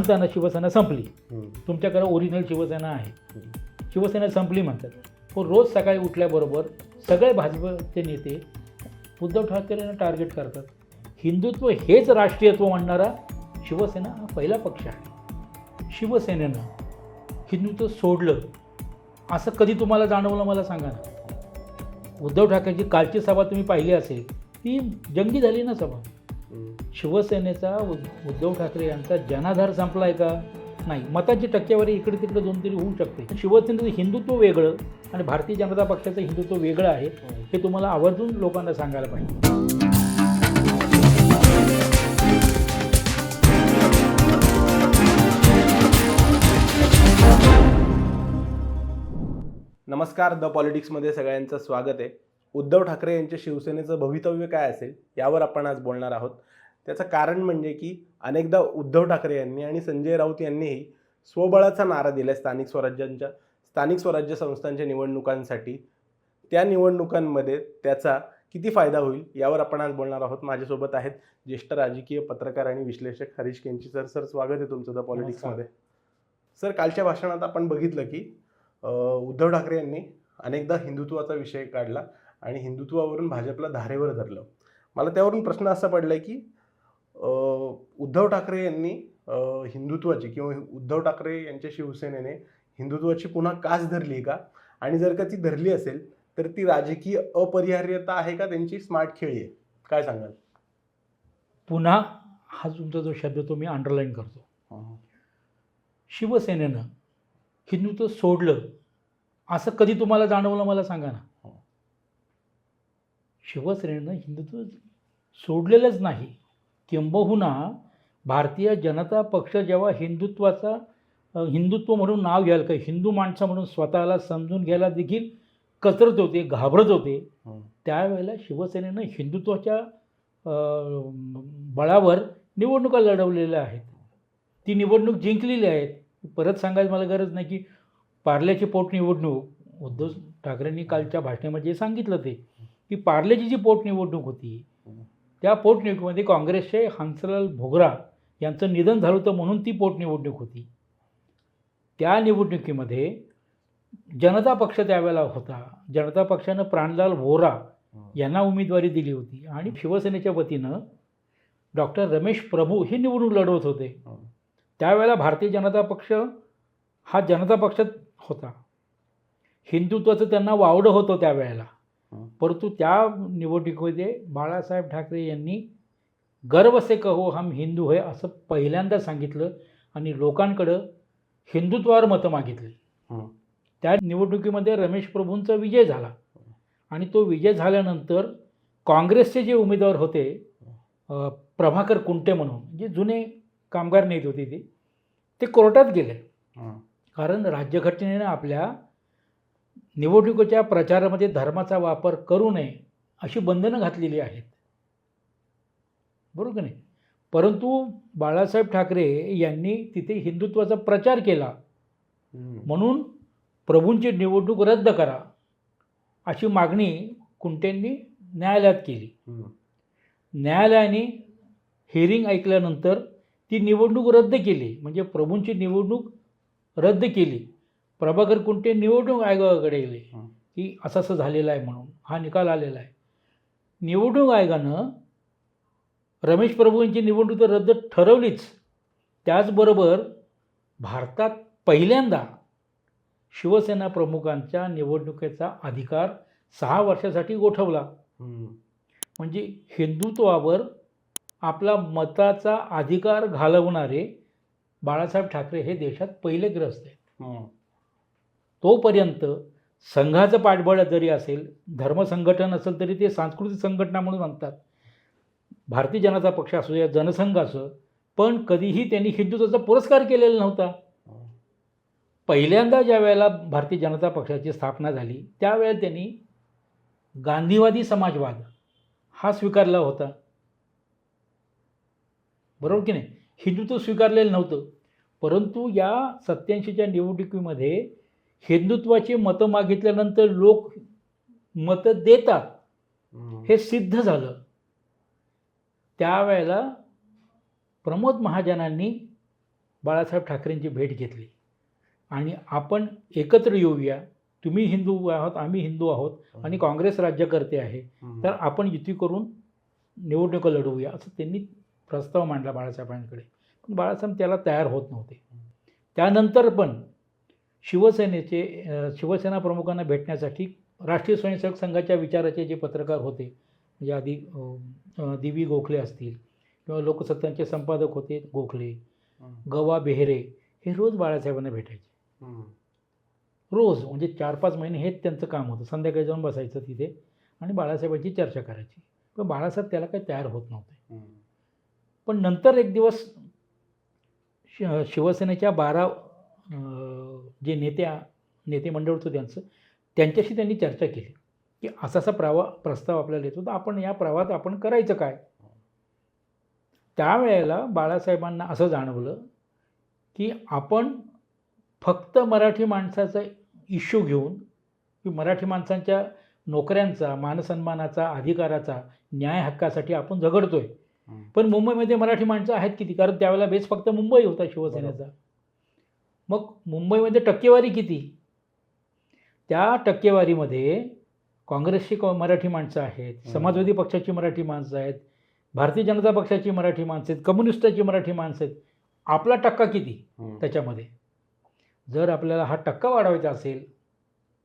म्हणताना शिवसेना संपली. तुमच्याकडे ओरिजिनल शिवसेना आहे. शिवसेना संपली म्हणतात. पण रोज सकाळी उठल्याबरोबर सगळे भाजपचे नेते उद्धव ठाकरेंना टार्गेट करतात. हिंदुत्व हेच राष्ट्रीयत्व म्हणणारा शिवसेना हा पहिला पक्ष आहे. शिवसेनेनं हिंदुत्व सोडलं. असं कधी तुम्हाला जाणवलं मला सांगा ना. उद्धव ठाकरेंची कालची सभा तुम्ही पाहिली असेल ती जंगी झाली ना सभा. शिवसेनेचा उद- उद्धव ठाकरे यांचा जनाधार संपला आहे का? नाही. मताची टक्केवारी इकडे तिकडे दोन तरी होऊ शकते. शिवसेनेचं हिंदुत्व वेगळं आणि भारतीय जनता पक्षाचं हिंदुत्व वेगळं आहे हे तुम्हाला आवर्जून लोकांना सांगायला पाहिजे. नमस्कार. द पॉलिटिक्समध्ये सगळ्यांचं स्वागत आहे. उद्धव ठाकरे यांच्या शिवसेनेचं भवितव्य काय असेल यावर आपण आज बोलणार आहोत. त्याचं कारण म्हणजे की अनेकदा उद्धव ठाकरे यांनी आणि संजय राऊत यांनीही स्वबळाचा नारा दिला स्थानिक स्वराज्यांच्या स्थानिक स्वराज्य संस्थांच्या निवडणुकांसाठी. त्या निवडणुकांमध्ये त्याचा किती फायदा होईल यावर आपण आज बोलणार आहोत. माझ्यासोबत आहेत ज्येष्ठ राजकीय पत्रकार आणि विश्लेषक हरीश केंची सर. सर स्वागत आहे तुमचं द पॉलिटिक्समध्ये सर कालच्या भाषणात आपण बघितलं की उद्धव ठाकरे यांनी अनेकदा हिंदुत्वाचा विषय काढला आणि हिंदुत्वावरून भाजपला धारेवर धरलं. मला त्यावरून प्रश्न असा पडलाय की अ, उद्धव ठाकरे यांनी हिंदुत्वाची किंवा उद्धव ठाकरे यांच्या शिवसेनेने हिंदुत्वाची पुन्हा कास धरली का? आणि जर का ती धरली असेल तर ती राजकीय अपरिहार्यता आहे का? त्यांची स्मार्ट खेळी आहे. काय सांगाल? पुन्हा हा तुमचा जो शब्द तो मी अंडरलाईन करतो. शिवसेनेनं हिंदुत्व सोडलं असं कधी तुम्हाला जाणवलं मला सांगा ना. शिवसेनेनं हिंदुत्व सोडलेलंच नाही. किंबहुना भारतीय जनता पक्ष जेव्हा हिंदुत्वाचा हिंदुत्व म्हणून नाव घ्यायला का हिंदू माणसं म्हणून स्वतःला समजून घ्यायला देखील कचरत होते घाबरत होते. हं. त्यावेळेला शिवसेनेनं हिंदुत्वाच्या बळावर निवडणुका लढवलेल्या आहेत. ती निवडणूक जिंकलेली आहेत. परत सांगायला मला गरज नाही की पार्ल्याची पोटनिवडणूक उद्धव ठाकरेंनी कालच्या भाषणामध्ये सांगितलं ते. की पार्ल्याची जी पोटनिवडणूक होती त्या पोटनिवडणुकीमध्ये काँग्रेसचे हंसलाल भोगरा यांचं निधन झालं होतं म्हणून ती पोटनिवडणूक होती. त्या निवडणुकीमध्ये जनता पक्ष त्यावेळेला होता. जनता पक्षानं प्राणलाल व्होरा यांना उमेदवारी दिली होती आणि शिवसेनेच्या वतीनं डॉक्टर रमेश प्रभू हे निवडणूक लढवत होते. त्यावेळेला भारतीय जनता पक्ष हा जनता पक्षात होता. हिंदुत्वाचं त्यांना वावडं होतं त्यावेळेला. परंतु त्या निवडणुकीमध्ये बाळासाहेब ठाकरे यांनी गर्व से कहो हम हिंदू है असं पहिल्यांदा सांगितलं आणि लोकांकडं हिंदुत्वावर मतं मागितली. त्या निवडणुकीमध्ये रमेश प्रभूंचा विजय झाला आणि तो विजय झाल्यानंतर काँग्रेसचे जे उमेदवार होते प्रभाकर कुंटे म्हणून जे जुने कामगार नेते होते ते ते कोर्टात गेले. कारण राज्यघटनेनं आपल्या निवडणुकीच्या प्रचारामध्ये धर्माचा वापर करू नये अशी बंधनं घातलेली आहेत. बरोबर की नाही? परंतु बाळासाहेब ठाकरे यांनी तिथे हिंदुत्वाचा प्रचार केला. म्हणून प्रभूंची निवडणूक रद्द करा अशी मागणी कुंटेंनी न्यायालयात केली. न्यायालयाने हिअरिंग ऐकल्यानंतर ती निवडणूक रद्द केली. म्हणजे प्रभूंची निवडणूक रद्द केली. प्रभाकर कुंटे निवडणूक आयोगाकडे गेले. की असं असं झालेलं आहे म्हणून हा निकाल आलेला आहे निवडणूक आयोगानं रमेश प्रभू यांची निवडणूक तर रद्द ठरवलीच त्याचबरोबर भारतात पहिल्यांदा शिवसेना प्रमुखांच्या निवडणुकीचा अधिकार सहा वर्षासाठी गोठवला. म्हणजे हिंदुत्वावर आपला मताचा अधिकार घालवणारे बाळासाहेब ठाकरे हे देशात पहिले ग्रस्त आहेत. तोपर्यंत संघाचं पाठबळ जरी असेल धर्मसंघटन असेल तरी ते सांस्कृतिक संघटना म्हणून म्हणतात. भारतीय जनता पक्ष असो या जनसंघ असो पण कधीही त्यांनी हिंदुत्वाचा पुरस्कार केलेला नव्हता. पहिल्यांदा ज्या वेळेला भारतीय जनता पक्षाची स्थापना झाली त्यावेळेला त्यांनी गांधीवादी समाजवाद हा स्वीकारला होता. बरोबर की नाही? हिंदुत्व स्वीकारलेलं नव्हतं. परंतु या सत्याऐंशीच्या निवडणुकीमध्ये हिंदुत्वाची मतं मागितल्यानंतर लोक मतं देतात. हं. सिद्ध झालं. त्यावेळेला प्रमोद महाजनांनी बाळासाहेब ठाकरेंची भेट घेतली. आणि आपण एकत्र येऊया. तुम्ही हिंदू आहात आम्ही हिंदू आहोत आणि काँग्रेस राज्यकर्ते आहे. तर आपण युती करून निवडणुका लढवूया असं त्यांनी प्रस्ताव मांडला बाळासाहेबांकडे. पण बाळासाहेब त्याला तयार होत नव्हते. त्यानंतर पण शिवसेनेचे शिवसेना प्रमुखांना भेटण्यासाठी राष्ट्रीय स्वयंसेवक संघाच्या विचाराचे जे पत्रकार होते म्हणजे आधी दिवी गोखले असतील किंवा लोकसत्तांचे संपादक होते गोखले. गवा बेहरे हे रोज बाळासाहेबांना भेटायचे. रोज म्हणजे चार पाच महिने हेच त्यांचं काम होतं संध्याकाळी जाऊन बसायचं तिथे आणि बाळासाहेबांची चर्चा करायची पण बाळासाहेब त्याला काही तयार होत नव्हते. पण नंतर एक दिवस शि शिवसेनेच्या बारा जे नेत्या नेते मंडळ होतं त्यांचं त्यांच्याशी त्यांनी चर्चा केली. की असा असा प्रवा प्रस्ताव आपल्याला येतो तर आपण या प्रवाहात आपण करायचं काय? त्यावेळेला बाळासाहेबांना असं जाणवलं की आपण फक्त मराठी माणसाचा इश्यू घेऊन की मराठी माणसांच्या नोकऱ्यांचा मानसन्मानाचा अधिकाराचा न्याय हक्कासाठी आपण झगडतोय. पण मुंबईमध्ये मराठी माणसं आहेत किती? कारण त्यावेळेला बेस फक्त मुंबई होता शिवसेनेचा. मग मुंबईमध्ये टक्केवारी किती त्या टक्केवारीमध्ये काँग्रेसची क- मराठी माणसं आहेत. समाजवादी पक्षाची मराठी माणसं आहेत भारतीय जनता पक्षाची मराठी माणसं आहेत कम्युनिस्टाची मराठी माणसं आहेत आपला टक्का किती. त्याच्यामध्ये जर आपल्याला हा टक्का वाढवायचा असेल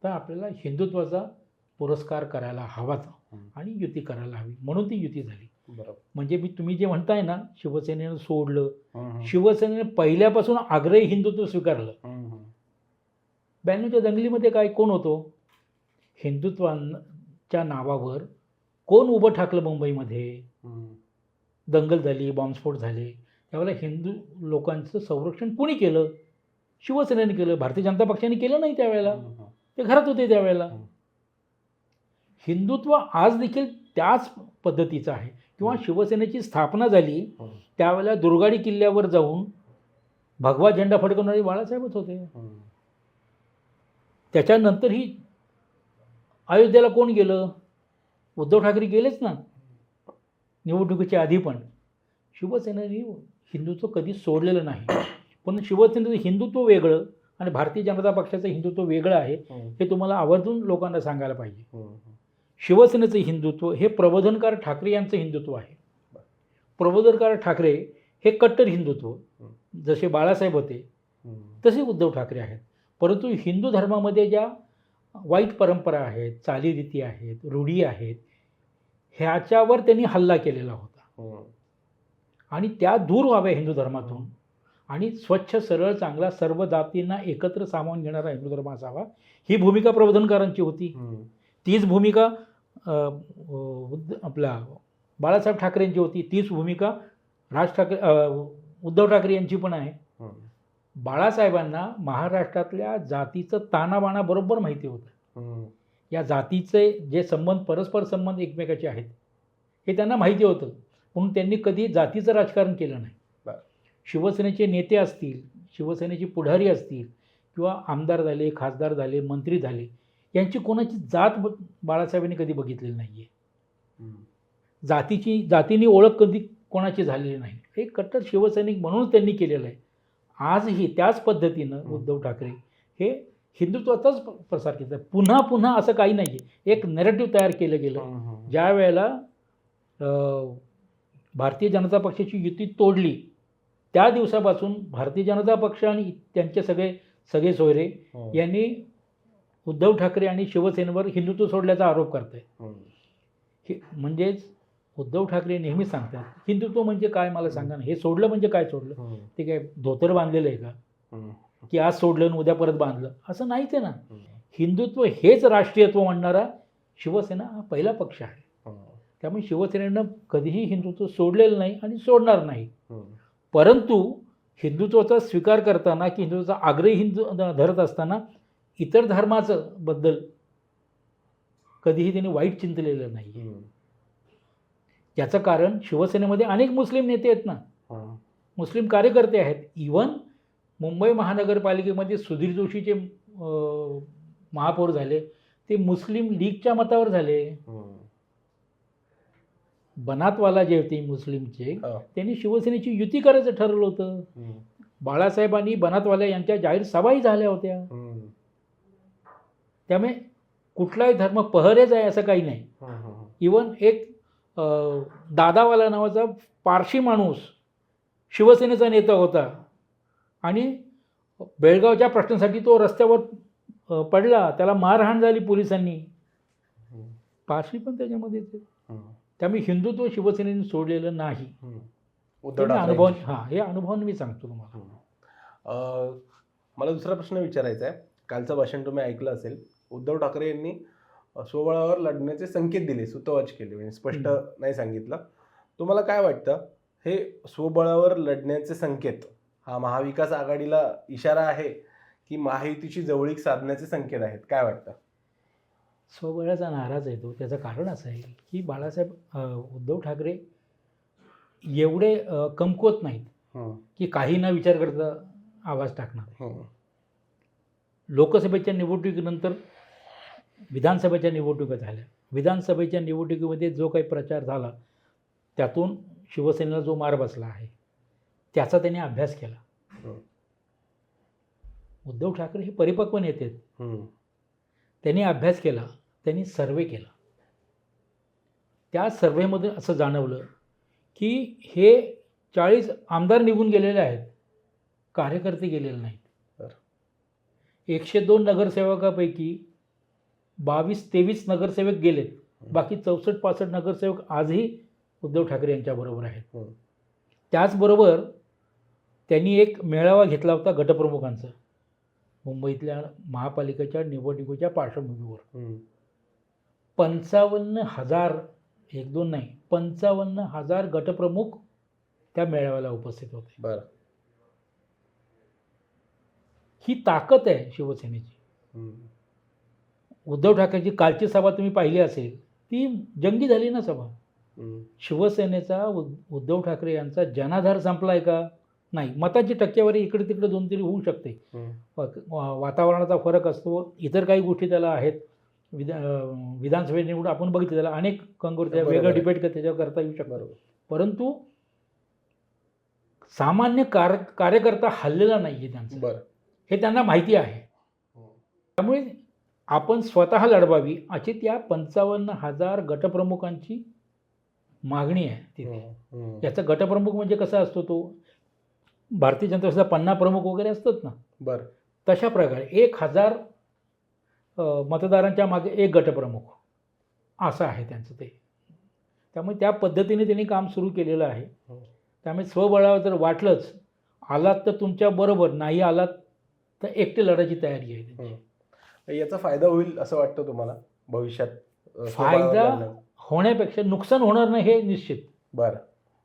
तर आपल्याला हिंदुत्वाचा पुरस्कार करायला हवाच. आणि युती करायला हवी म्हणून ती युती झाली म्हणजे मी तुम्ही जे म्हणताय ना शिवसेनेनं सोडलं. शिवसेनेने पहिल्यापासून आग्रही हिंदुत्व स्वीकारलं. ब्याण्णवच्या दंगलीमध्ये काय कोण होतो हिंदुत्वाच्या नावावर कोण उभं ठाकलं मुंबईमध्ये. दंगल झाली बॉम्बस्फोट झाले त्यावेळेला हिंदू लोकांचं संरक्षण कुणी केलं शिवसेनेने केलं भारतीय जनता पक्षाने केलं नाही त्यावेळेला. ते घरात होते त्यावेळेला. हिंदुत्व आज देखील त्याच पद्धतीचं आहे किंवा. शिवसेनेची स्थापना झाली. त्यावेळेला दुर्गाडी किल्ल्यावर जाऊन भगवा झेंडा फडकवणारे बाळासाहेबच होते. त्याच्यानंतरही अयोध्येला कोण गेलं उद्धव ठाकरे गेलेच ना निवडणुकीच्या आधी पण शिवसेनेने हिंदुत्व कधीच सोडलेलं नाही पण शिवसेनेचं हिंदुत्व वेगळं आणि भारतीय जनता पक्षाचं हिंदुत्व वेगळं आहे. हे तुम्हाला आवर्जून लोकांना सांगायला पाहिजे. शिवसेनेचं हिंदुत्व हे प्रबोधनकार ठाकरे यांचं हिंदुत्व आहे. प्रबोधनकार ठाकरे हे कट्टर हिंदुत्व जसे बाळासाहेब होते तसे उद्धव ठाकरे आहेत. परंतु हिंदू धर्मामध्ये ज्या वाईट परंपरा आहेत चालीरीती आहेत रूढी आहेत ह्याच्यावर त्यांनी हल्ला केलेला होता. आणि त्या दूर व्हाव्या हिंदू धर्मातून. आणि स्वच्छ सरळ चांगला सर्व जातींना एकत्र सामावून घेणारा हिंदू धर्म असावा ही भूमिका प्रबोधनकारांची होती. तीच भूमिका आपला बाळासाहेब ठाकरेंची होती तीच भूमिका राज ठाकरे उद्धव ठाकरे यांची पण आहे हम्म. बाळासाहेबांना महाराष्ट्रातल्या जातीचं तानाबाणा बरोबर माहिती होतं हम्म. या जातीचे जे संबंध परस्पर संबंध एकमेकाचे आहेत हे त्यांना माहिती होतं म्हणून त्यांनी कधी जातीचं राजकारण केलं नाही. शिवसेनेचे नेते असतील शिवसेनेचे पुढारी असतील किंवा आमदार झाले खासदार झाले मंत्री झाले यांची कोणाची जात ब- बाळासाहेबांनी कधी बघितलेली नाही आहे. जातीची जातीने ओळख कधी कोणाची झालेली नाही हे कट्टर शिवसैनिक म्हणूनच त्यांनी केलेलं आहे आजही त्याच पद्धतीनं हं. उद्धव ठाकरे हे हिंदुत्वाचाच प्रसार केला पुन्हा पुन्हा असं काही नाही आहे एक नेरेटिव्ह तयार केलं गेलं. ज्या वेळेला अ, भारतीय जनता पक्षाची युती तोडली त्या दिवसापासून भारतीय जनता पक्ष आणि त्यांचे सगळे सगळे सोयरे हम्म. यांनी उद्धव ठाकरे आणि शिवसेनेवर हिंदुत्व सोडल्याचा आरोप करत. हे म्हणजेच उद्धव ठाकरे नेहमी सांगतात हिंदुत्व म्हणजे काय मला सांगा ना हे सोडलं म्हणजे काय सोडलं हम्म. ते काय धोतर बांधलेलं आहे का हम्म. की आज सोडलं आणि उद्या परत बांधलं असं नाहीच आहे ना. हिंदुत्व हेच राष्ट्रीयत्व म्हणणारा शिवसेना हा पहिला पक्ष आहे. त्यामुळे शिवसेनेनं कधीही हिंदुत्व सोडलेलं नाही आणि सोडणार नाही. परंतु हिंदुत्वाचा स्वीकार करताना की हिंदुत्वाचा आग्रही हिंदू धरत असताना इतर धर्माचं बद्दल कधीही त्यांनी वाईट चिंतलेलं नाही. याचं कारण शिवसेनेमध्ये अनेक मुस्लिम नेते आहेत ना. मुस्लिम कार्यकर्ते आहेत इवन मुंबई महानगरपालिकेमध्ये सुधीर जोशीचे महापौर झाले ते मुस्लिम लीगच्या मतावर झाले. बनातवाला जे होते मुस्लिमचे. त्यांनी शिवसेनेची युती करायचं ठरवलं होतं. बाळासाहेबांनी बनातवाल्या यांच्या जाहीर सभाही झाल्या होत्या. त्यामुळे कुठलाही धर्म पहरेच आहे असं काही नाही. इवन एक दादावाला नावाचा पारशी माणूस शिवसेनेचा नेता होता. आणि बेळगावच्या प्रश्नासाठी तो रस्त्यावर पडला. त्याला मारहाण झाली पोलिसांनी. पारशी पण त्याच्यामध्येच आहे. हम्म. त्यामुळे हिंदुत्व शिवसेनेने सोडलेलं नाही. अनुभव हां हे अनुभवाने मी सांगतो तुम्हाला. मला दुसरा प्रश्न विचारायचा आहे. कालचं भाषण तुम्ही ऐकलं असेल. उद्धव ठाकरे यांनी अं, स्वबळावर लढण्याचे संकेत दिले सुतवाच केले. म्हणजे स्पष्ट. नाही सांगितलं. तुम्हाला काय वाटतं? हे स्वबळावर लढण्याचे संकेत हा महाविकास आघाडीला इशारा आहे की महायुतीची जवळीक साधण्याचे संकेत आहेत काय वाटतं? स्वबळाचा नाराज आहे तो. त्याचं कारण असं आहे की बाळासाहेब उद्धव ठाकरे एवढे कमकुवत नाहीत की काही न विचार करता आवाज टाकणार. लोकसभेच्या निवडणुकीनंतर विधानसभेच्या निवडणुका झाल्या विधानसभेच्या निवडणुकीमध्ये जो काही प्रचार झाला त्यातून शिवसेनेला जो मार बसला आहे त्याचा त्यांनी अभ्यास केला. उद्धव ठाकरे हे परिपक्व नेते. त्यांनी अभ्यास केला त्यांनी सर्वे केला त्या सर्वेमध्ये असं जाणवलं की हे चाळीस आमदार निघून गेलेले आहेत कार्यकर्ते गेलेले नाहीत. एकशे दोन नगरसेवकापैकी बावीस तेवीस नगरसेवक गेलेत बाकी चौसष्ट पासष्ट नगरसेवक आजही उद्धव ठाकरे यांच्याबरोबर आहेत. त्याचबरोबर त्यांनी एक मेळावा घेतला होता गटप्रमुखांचा. मुंबईतल्या महापालिकेच्या निवडणुकीच्या पार्श्वभूमीवर. पंचावन्न हजार एक दोन नाही पंचावन्न हजार गटप्रमुख त्या मेळाव्याला उपस्थित होते. बरं. ही ताकद आहे शिवसेनेची. उद्धव ठाकरेंची कालची सभा तुम्ही पाहिली असेल ती जंगी झाली ना सभा. शिवसेनेचा उद- उद्धव ठाकरे यांचा जनाधार संपलाय का? नाही. मताची टक्केवारी इकडे तिकडे दोन तरी होऊ शकते. वातावरणाचा फरक असतो. इतर काही गोष्टी त्याला आहेत. विधा अं, विधानसभेत निवडून आपण बघितलं त्याला अनेक कंगोर वेगळं. डिबेट त्याच्यावर करता येऊ बरोबर. परंतु सामान्य कार कार्यकर्ता हल्लेला नाही आहे त्यांचा. बरं. हे त्यांना माहिती आहे. त्यामुळे आपण स्वतः लढवावी अशी त्या पंचावन्न हजार गटप्रमुखांची मागणी आहे तिथे. याचा गटप्रमुख म्हणजे कसा असतो तो? भारतीय जनता पक्षाचा पन्ना प्रमुख वगैरे असतात ना? बरं. तशा प्रकारे एक हजार मतदारांच्या मागे एक गटप्रमुख. असं आहे त्यांचं ते. त्यामुळे त्या पद्धतीने त्यांनी काम सुरू केलेलं आहे. हो. त्यामुळे स्वबळावर जर वाटलंच आलात तर तुमच्या बरोबर नाही आलात तर एकटे लढायची तयारी आहे त्यांची. याचा फायदा होईल असं वाटतं तुम्हाला भविष्यात फायदा? होण्यापेक्षा नुकसान होणार नाही हे निश्चित. बरं.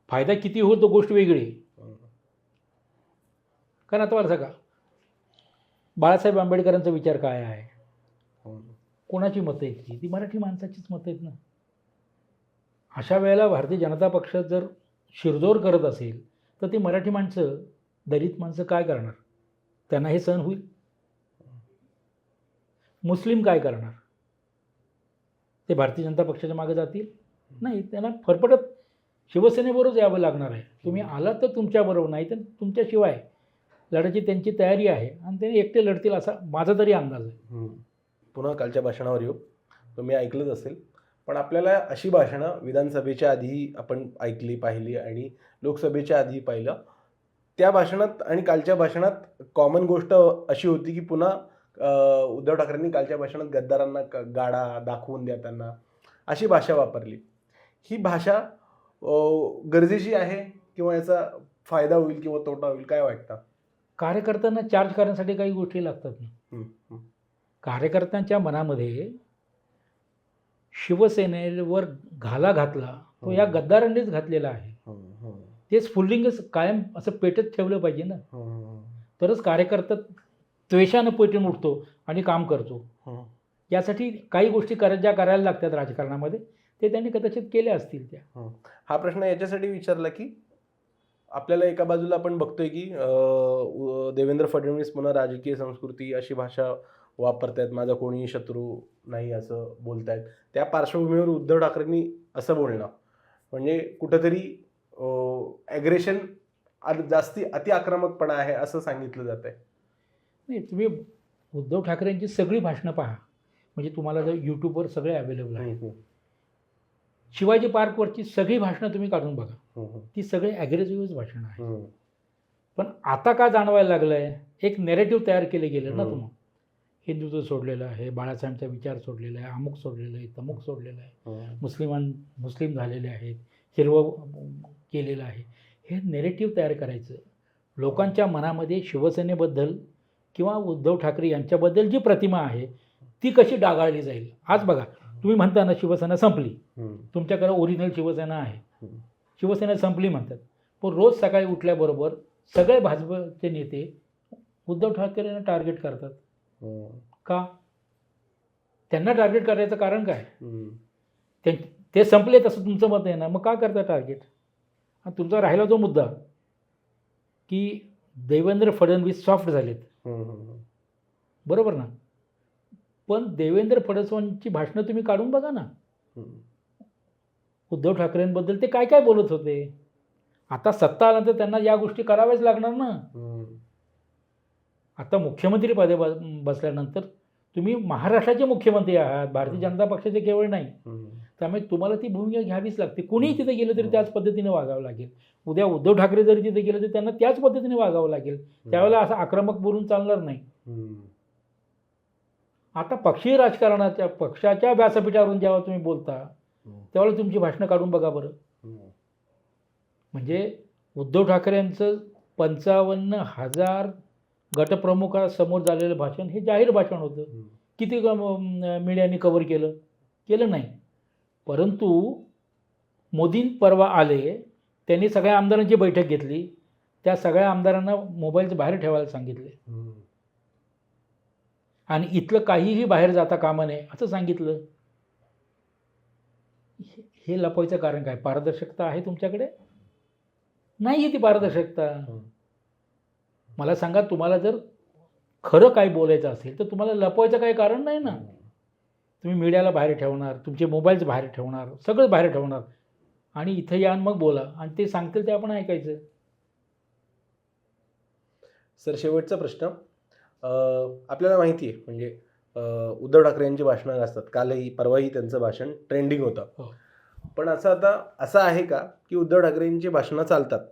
फायदा किती होईल तो गोष्ट वेगळी. कारण आता मला सांगा बाळासाहेब आंबेडकरांचा विचार काय आहे. कोणाची मतं आहेत ती? ती मराठी माणसाचीच मतं आहेत ना. अशा वेळेला भारतीय जनता पक्ष जर शिरजोर करत असेल तर ती मराठी माणसं दलित माणसं काय करणार? त्यांना हे सहन होईल? मुस्लिम काय करणार? ते भारतीय जनता पक्षाच्या मागे जातील? नाही त्यांना फरफटत शिवसेनेबरोबरच यावं लागणार आहे. तुम्ही आलात तर तुमच्याबरोबर नाही तर तुमच्याशिवाय लढायची त्यांची तयारी आहे आणि ते एकटे लढतील असा माझा तरी अंदाज आहे. पुन्हा कालच्या भाषणावर येऊ. तुम्ही ऐकलंच असेल. पण आपल्याला अशी भाषणं विधानसभेच्या आधी आपण ऐकली पाहिली आणि लोकसभेच्या आधी पाहिलं. त्या भाषणात आणि कालच्या भाषणात कॉमन गोष्ट अशी होती की पुन्हा उद्धव ठाकरेंनी कालच्या भाषणात गद्दारांना क- गाडा दाखवून द्या त्यांना अशी भाषा वापरली. ही भाषा गरजेची आहे किंवा याचा फायदा होईल किंवा तोटा होईल काय वाटतं? कार्यकर्त्यांना चार्ज करण्यासाठी काही गोष्टी लागतात ना. कार्यकर्त्यांच्या मनामध्ये शिवसेनेवर घाला घातला तो या हम्म. गद्दारांनीच घातलेला आहे. हम्म, हम्म, ते स्फुल्लिंग कायम असं पेटत ठेवलं पाहिजे ना. तरच कार्यकर्ता त्वेषानं पेटून उठतो आणि काम करतो. हम्म. यासाठी काही गोष्टी करा ज्या करायला लागतात राजकारणामध्ये ते त्यांनी कदाचित केल्या असतील त्या. हा. प्रश्न याच्यासाठी विचारला की आपल्याला एका बाजूला आपण बघतोय की देवेंद्र फडणवीस पुन्हा राजकीय संस्कृती अशी भाषा वापरतायत माझा कोणीही शत्रू नाही असं बोलतायत. त्या पार्श्वभूमीवर उद्धव ठाकरेंनी असं बोलणं. म्हणजे कुठंतरी ॲग्रेशन जास्ती अति आक्रमकपणा आहे असं सांगितलं जात आहे नाही तुम्ही उद्धव ठाकरेंची सगळी भाषणं पहा. म्हणजे तुम्हाला जर यूट्यूबवर सगळे अवेलेबल आहे शिवाजी पार्कवरची सगळी भाषणं तुम्ही काढून बघा. ती सगळी ॲग्रेसिव्हच भाषणं आहे पण आता का जाणवायला लागलं आहे एक नेरेटिव्ह तयार केले गेले ना हम्म. तुम्ही हिंदुत्व सोडलेलं आहे बाळासाहेबांचा विचार सोडलेला आहे अमुक सोडलेलं आहे तमुक सोडलेलं आहे. मुस्लिमां मुस्लिम झालेले आहेत हिरवं केलेलं आहे. हे नेरेटिव्ह तयार करायचं. लोकांच्या मनामध्ये शिवसेनेबद्दल किंवा उद्धव ठाकरे यांच्याबद्दल जी प्रतिमा आहे ती कशी डागाळली जाईल? आज बघा तुम्ही म्हणता ना शिवसेना संपली. तुमच्याकडे ओरिजिनल शिवसेना आहे. शिवसेना संपली म्हणतात. पण रोज सकाळी उठल्याबरोबर सगळे भाजपचे नेते उद्धव ठाकरेंना टार्गेट करतात. का? त्यांना टार्गेट करायचं कारण काय? ते ते संपले तसं तुमचं मत आहे ना? मग का करता टार्गेट हा तुमचा राहिला जो मुद्दा की देवेंद्र फडणवीस सॉफ्ट झालेत. बरोबर ना? पण देवेंद्र फडणवीसांची भाषणं तुम्ही काढून बघा ना. उद्धव ठाकरेंबद्दल ते काय काय बोलत होते? आता सत्ता आल्यानंतर त्यांना या गोष्टी कराव्याच लागणार ना. आता मुख्यमंत्री पदे बसल्यानंतर तुम्ही महाराष्ट्राचे मुख्यमंत्री आहात भारतीय जनता पक्षाचे केवळ नाही. त्यामुळे तुम्हाला ती भूमिका घ्यावीच लागते. कुणीही तिथे गेलं तरी त्याच पद्धतीने वागावं लागेल. उद्या उद्धव ठाकरे जरी तिथे गेले तर त्यांना त्याच पद्धतीने वागावं लागेल. त्यावेळेला असं आक्रमक बोलून चालणार नाही. आता पक्षीय राजकारणाच्या पक्षाच्या व्यासपीठावरून जेव्हा तुम्ही बोलता त्यावेळेला तुमची भाषणं काढून बघा बरं. म्हणजे उद्धव ठाकरेंचं पंचावन्न हजार गटप्रमुखासमोर झालेलं भाषण हे जाहीर भाषण होतं. किती मीडियाने कव्हर केलं? केलं नाही. परंतु मोदी परवा आले त्यांनी सगळ्या आमदारांची बैठक घेतली. त्या सगळ्या आमदारांना मोबाईलचं बाहेर ठेवायला सांगितले. आणि इथलं काहीही बाहेर जाता कामा नये असं सांगितलं. हे- हे लपवायचं कारण काय? पारदर्शकता आहे तुमच्याकडे? नाही आहे ती पारदर्शकता. मला सांगा तुम्हाला जर खरं काय बोलायचं असेल तर तुम्हाला लपवायचं काही कारण नाही ना? तुम्ही मीडियाला बाहेर ठेवणार तुमचे मोबाईल्स बाहेर ठेवणार सगळं बाहेर ठेवणार. आणि इथं या मग बोला आणि ते सांगतील ते आपण ऐकायचं. सर शेवटचा प्रश्न. आपल्याला माहिती आहे म्हणजे उद्धव ठाकरे यांची भाषणं असतात. कालही परवाही त्यांचं भाषण ट्रेंडिंग होतं. हो. पण असं आता असं आहे का की उद्धव ठाकरेंची भाषणं चालतात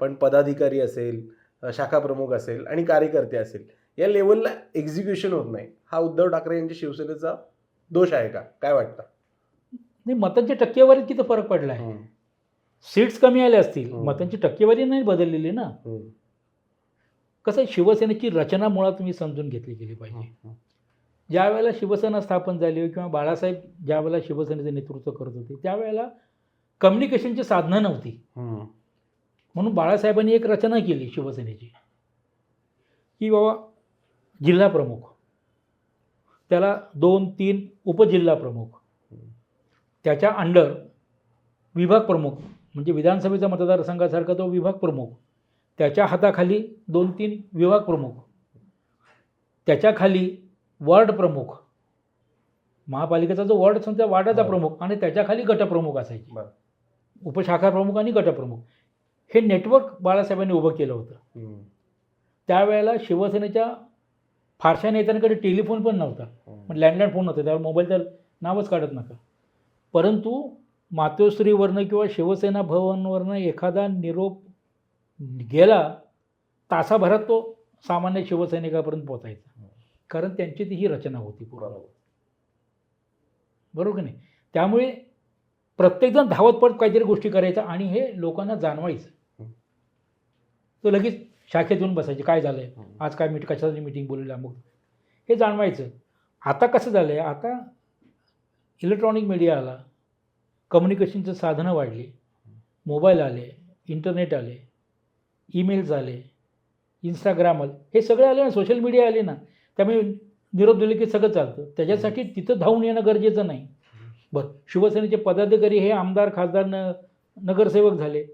पण पदाधिकारी असेल अं, शाखा प्रमुख असेल आणि कार्यकर्ते असेल या लेवलला एक्झिक्युशन होत नाही. हा उद्धव ठाकरे यांच्या शिवसेनेचा दोष आहे का? काय वाटतं? नाही मतांच्या टक्केवारीत किती फरक पडला आहे सीट्स कमी आल्या असतील. मतांची टक्केवारी नाही बदललेली ना? कसं शिवसेनेची रचना मुळात तुम्ही समजून घेतली गेली पाहिजे. ज्या वेळेला शिवसेना स्थापन झाली किंवा बाळासाहेब ज्या वेळेला शिवसेनेचं नेतृत्व करत होते त्यावेळेला कम्युनिकेशनची साधनं नव्हती. म्हणून बाळासाहेबांनी एक रचना केली शिवसेनेची की बाबा जिल्हा प्रमुख त्याला दोन तीन उपजिल्हा प्रमुख त्याच्या अंडर विभाग प्रमुख म्हणजे विधानसभेचा मतदारसंघासारखा तो विभाग प्रमुख त्याच्या हाताखाली दोन तीन विभाग प्रमुख त्याच्याखाली वॉर्ड प्रमुख महापालिकेचा जो वॉर्ड असतो त्या वार्डाचा हो. प्रमुख आणि त्याच्याखाली गटप्रमुख असायचे. उपशाखा प्रमुख आणि गटप्रमुख हे नेटवर्क बाळासाहेबांनी उभं केलं होतं. त्यावेळेला शिवसेनेच्या फारशा नेत्यांकडे टेलिफोन पण नव्हता. पण लँडलाईन फोन होते त्यावर मोबाईल तर नावच काढत नका परंतु मातोश्रीवरनं किंवा शिवसेना भवनवरनं एखादा निरोप गेला तासाभरात तो सामान्य शिवसैनिकापर्यंत पोचायचा कारण त्यांची ती ही रचना होती पूर्ण. बरोबर. की नाही? त्यामुळे प्रत्येकजण धावत पडत काहीतरी गोष्टी करायचा आणि हे लोकांना जाणवायचं. तो लगेच शाखेत येऊन बसायचे काय झालं आहे आज काय मीट कशाची मीटिंग बोलवली अमुक हे जाणवायचं. आता कसं झालं आहे आता इलेक्ट्रॉनिक मीडिया आला. कम्युनिकेशनचं साधनं वाढली. मोबाईल आले इंटरनेट आले ईमेल्स आले इंस्टाग्राम आले. हे सगळे आले ना सोशल मीडिया आले ना. त्यामुळे निरोप दिले की सगळं चालतं. त्याच्यासाठी तिथं धावून येणं गरजेचं नाही. बरं शिवसेनेचे पदाधिकारी हे आमदार खासदार न नगरसेवक झाले.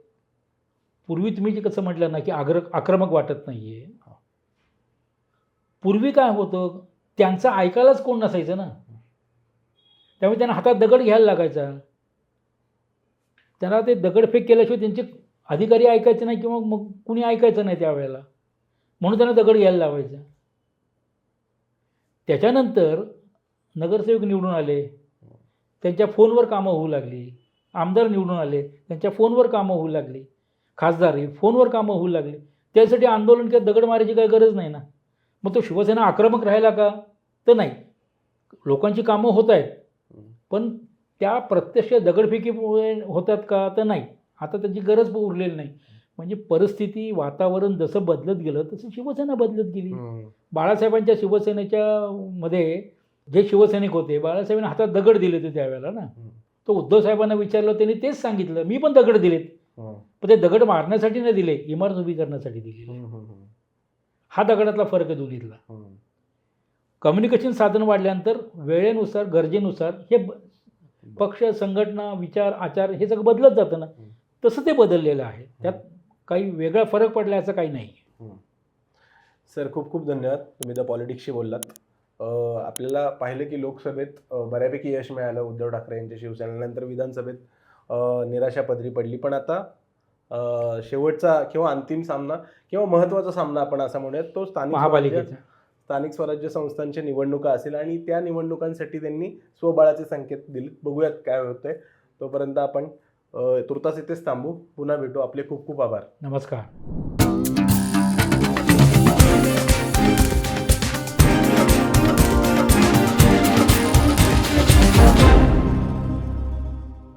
पूर्वी तुम्ही जे कसं म्हटलं ना की आग्र आक्रमक वाटत नाही आहे पूर्वी काय होतं त्यांचं ऐकायलाच कोण नसायचं ना. त्यामुळे त्यांना हातात दगड घ्यायला लागायचा. त्यांना ते दगडफेक केल्याशिवाय त्यांचे अधिकारी ऐकायचे नाही किंवा मग कुणी ऐकायचं नाही त्यावेळेला. म्हणून त्यांना दगड घ्यायला लावायचा. त्याच्यानंतर नगरसेवक निवडून आले. त्यांच्या फोनवर कामं होऊ लागली. आमदार निवडून आले. त्यांच्या फोनवर कामं होऊ लागली. खासदारही फोनवर कामं होऊ लागली. त्यासाठी आंदोलन किंवा दगड मारायची काही गरज नाही ना. मग तो शिवसेना आक्रमक राहिला का? तर नाही. लोकांची कामं होत आहेत. पण त्या प्रत्यक्ष दगडफेकीमुळे होतात का? तर नाही. आता त्याची गरज उरलेली नाही. म्हणजे परिस्थिती वातावरण जसं बदलत गेलं तसं शिवसेना बदलत गेली. बाळासाहेबांच्या शिवसेनेच्या मध्ये जे शिवसैनिक होते बाळासाहेबांनी हातात दगड दिले होते त्यावेळेला ना. तो उद्धव साहेबांना विचारलं त्यांनी तेच सांगितलं. मी पण दगड दिलेत. पण ते दगड मारण्यासाठी नाही दिले इमारत उभी करण्यासाठी दिले. हा दगडातला फरक आहे दोन्हीतला. कम्युनिकेशन साधन वाढल्यानंतर वेळेनुसार गरजेनुसार हे पक्ष संघटना विचार आचार हे सगळं बदलत जातं ना. तसं ते बदललेलं आहे. त्यात काही वेगळा फरक पडला असं काही नाही. सर खूप खूप धन्यवाद तुम्ही द पॉलिटिक्सशी बोललात. आपल्याला पाहिलं की लोकसभेत बऱ्यापैकी यश मिळालं. उद्धव ठाकरे यांच्या शिवसेनेनंतर विधानसभेत निराशा पदरी पडली. पण आता शेवटचा किंवा अंतिम सामना किंवा महत्त्वाचा सामना आपण असा म्हणूयात तो स्थानिक महापालिकेचा. स्थानिक स्वराज्य संस्थांच्या निवडणुका असेल आणि त्या निवडणुकांसाठी त्यांनी स्वबळाचे संकेत दिले. बघूयात काय होतंय. तोपर्यंत आपण तुर्तास इथेच थांबू. पुन्हा भेटू. आपले खूप खूप आभार. नमस्कार.